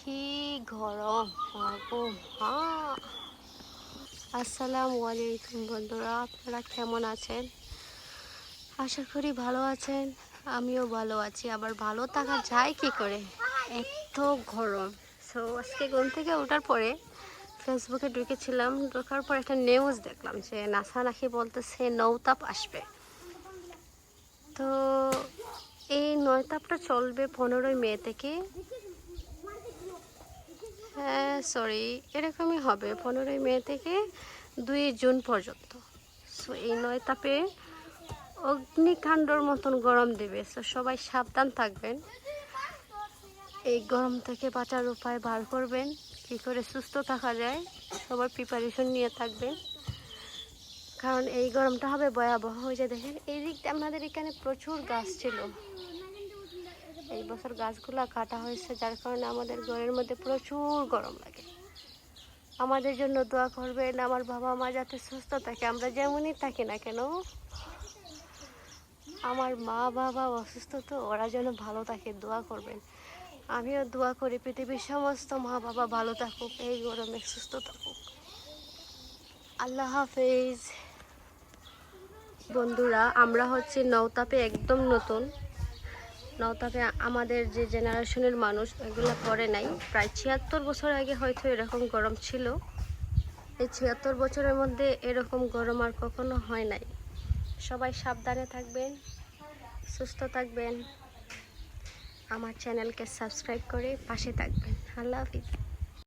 কি গরম বাবু মা আসসালামু আলাইকুম বন্ধুরা, আপনারা কেমন আছেন? আশা করি ভালো আছেন, আমিও ভালো আছি। আবার ভালো থাকা যায় কি করে? এত গরম। সো আজকে ঘুম থেকে ওঠার পরে ফেসবুকে ঢুকেছিলাম, ঢোকার পর একটা নিউজ দেখলাম যে নাসা নাকি বলতেছে নৌতাপ আসবে। তো এই নয়তাপটা চলবে পনেরোই মে থেকে। সরি এরকমই হবে। পনেরোই মে থেকে দুই জুন পর্যন্ত। সো এই নয় তাপে অগ্নিকাণ্ডর মতন গরম দেবে। সো সবাই সাবধান থাকবেন। এই গরম থেকে বাঁচার উপায় বার করবেন। কী করে সুস্থ থাকা যায়, সবার প্রিপারেশন নিয়ে থাকবেন। কারণ এই গরমটা হবে ভয়াবহ। হয়ে যায় দেখেন, এই দিকটা আমাদের এখানে প্রচুর গাছ ছিল। বছর গাছগুলো কাটা হয়েছে, যার কারণে আমাদের ঘরের মধ্যে প্রচুর গরম লাগে। আমাদের জন্য দোয়া করবেন, আমার বাবা মা যাতে সুস্থ থাকে, আমরা যেমনই থাকি না কেন, আমার মা বাবা অসুস্থ তো, ওরা যেন ভালো থাকে, দোয়া করবেন। আমিও দোয়া করি, পৃথিবীর সমস্ত মা বাবা ভালো থাকুক, এই গরমে সুস্থ থাকুক। আল্লাহ হাফেজ। বন্ধুরা, আমরা হচ্ছে নৌতাপে একদম নতুন। নৌতাপে আমাদের যে জেনারেশনের মানুষ এগুলো করে নাই। প্রায় ছিয়াত্তর বছর আগে হয়তো এরকম গরম ছিল। এই ছিয়াত্তর বছরের মধ্যে এরকম গরম আর কখনো হয় নাই। সবাই সাবধানে থাকবেন, সুস্থ থাকবেন। আমার চ্যানেলকে সাবস্ক্রাইব করে পাশে থাকবেন। আল্লাহ হাফিজ।